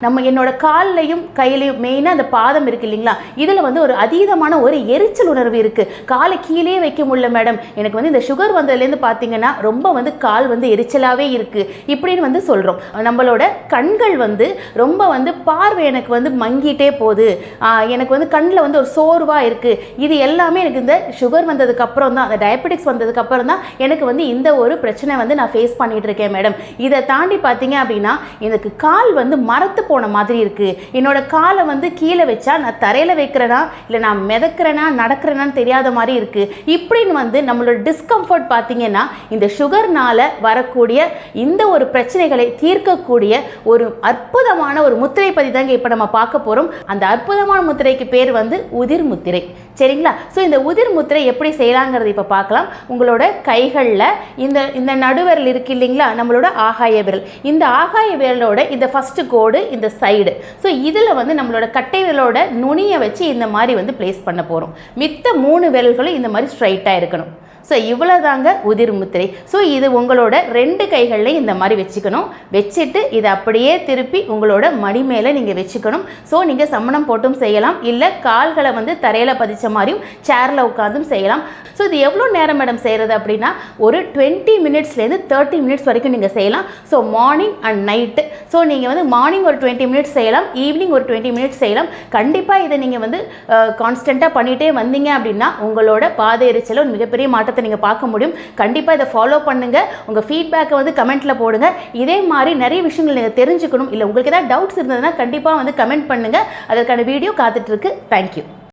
நம்ம என்னோட கால்லையும் கையிலையும் மெயினாக அந்த பாதம் இருக்கு இல்லைங்களா? இதில் வந்து ஒரு அதீதமான ஒரு எரிச்சல் உணர்வு இருக்குது காலை கீழே வைக்க முடியல மேடம் எனக்கு வந்து இந்த சுகர் வந்ததுலேருந்து பார்த்தீங்கன்னா ரொம்ப வந்து கால் வந்து எரிச்சலாகவே இருக்குது இப்படின்னு வந்து சொல்கிறோம் நம்மளோட கண்கள் வந்து ரொம்ப வந்து பார்வை எனக்கு வந்து மங்கிட்டே போகுது. எனக்கு வந்து கண்ணில் வந்து ஒரு சோர்வாக இருக்குது இது எல்லாமே எனக்கு இந்த சுகர் வந்ததுக்கு அப்புறம் தான் அந்த டயபெட்டிக்ஸ் வந்ததுக்கு அப்புறம் தான் எனக்கு வந்து இந்த ஒரு பிரச்சனை வந்து நான் ஃபேஸ் பண்ணிகிட்டு இருக்கேன் மேடம் இதை தாண்டி பார்த்தீங்க அப்படின்னா எனக்கு கால் வந்து மரத்து போன மாதிரி இருக்குது என்னோட காலை வந்து கீழே வச்சா நான் தரையில் வைக்கிறேனா இல்லை நான் மிதக்கிறேனா நடக்கிறேனான்னு தெரியாத மாதிரி இருக்குது இப்படின்னு வந்து நம்மளோட டிஸ்கம்ஃபர்ட் பார்த்தீங்கன்னா இந்த சுகர்னால வரக்கூடிய இந்த ஒரு பிரச்சனைகளை தீர்க்கக்கூடிய ஒரு அற்புதமான ஒரு முத்திரை பற்றி தாங்க இப்போ நம்ம பார்க்க போகிறோம் அந்த அற்புதமான முத்திரைக்கு பேர் வந்து உதிர் முத்திரை. சரிங்களா? ஸோ இந்த உதிர் முத்திரை எப்படி செய்யலாங்கிறது இப்போ பார்க்கலாம். உங்களோட கைகளில் இந்த இந்த நடுவரில் இருக்கு இல்லைங்களா? நம்மளோட ஆகாய விரல். இந்த ஆகாய விரலோட இந்த ஃபஸ்ட்டு கோடு இந்த சைடு ஸோ இதில் வந்து நம்மளோட கட்டை விரலோட நுனியை வச்சு இந்த மாதிரி வந்து ப்ளேஸ் பண்ண போகிறோம் மித்த மூணு விரல்களும் இந்த மாதிரி ஸ்ட்ரைட்டாக இருக்கணும். ஸோ இவ்வளோ தாங்க உதிர் முத்திரை. ஸோ இது உங்களோட ரெண்டு கைகள்லையும் இந்த மாதிரி வச்சுக்கணும். வச்சுட்டு இதை அப்படியே திருப்பி உங்களோட மடி மேலே நீங்கள் வச்சுக்கணும். ஸோ நீங்கள் சம்மணம் போட்டும் செய்யலாம். இல்லை கால்களை வந்து தரையில் பதிச்ச மாதிரியும் சேரில் உட்காந்தும் செய்யலாம். ஸோ இது எவ்வளோ நேரம் மேடம் செய்கிறது அப்படின்னா ஒரு டுவெண்ட்டி மினிட்ஸ்லேருந்து தேர்ட்டி மினிட்ஸ் வரைக்கும் நீங்கள் செய்யலாம். So morning and night so நீங்கள் வந்து மார்னிங் ஒரு டுவெண்ட்டி மினிட்ஸ் செய்யலாம். ஈவினிங் ஒரு டுவெண்ட்டி மினிட்ஸ் செய்யலாம். கண்டிப்பாக இதை நீங்கள் வந்து கான்ஸ்டண்ட்டாக பண்ணிகிட்டே வந்தீங்க அப்படின்னா உங்களோட பாத எரிச்சல ஒரு மிகப்பெரிய மாற்றத்தை நீங்கள் பார்க்க முடியும். கண்டிப்பாக இதை ஃபாலோ பண்ணுங்கள் உங்கள் ஃபீட்பேக்கை வந்து கமெண்ட்டில் போடுங்க. இதே மாதிரி நிறைய விஷயங்கள் நீங்கள் தெரிஞ்சுக்கணும். இல்லை உங்களுக்கு ஏதாவது டவுட்ஸ் இருந்ததுன்னா கண்டிப்பாக வந்து கமெண்ட் பண்ணுங்கள் அதற்கான வீடியோ காத்துட்ருக்கு தேங்க்யூ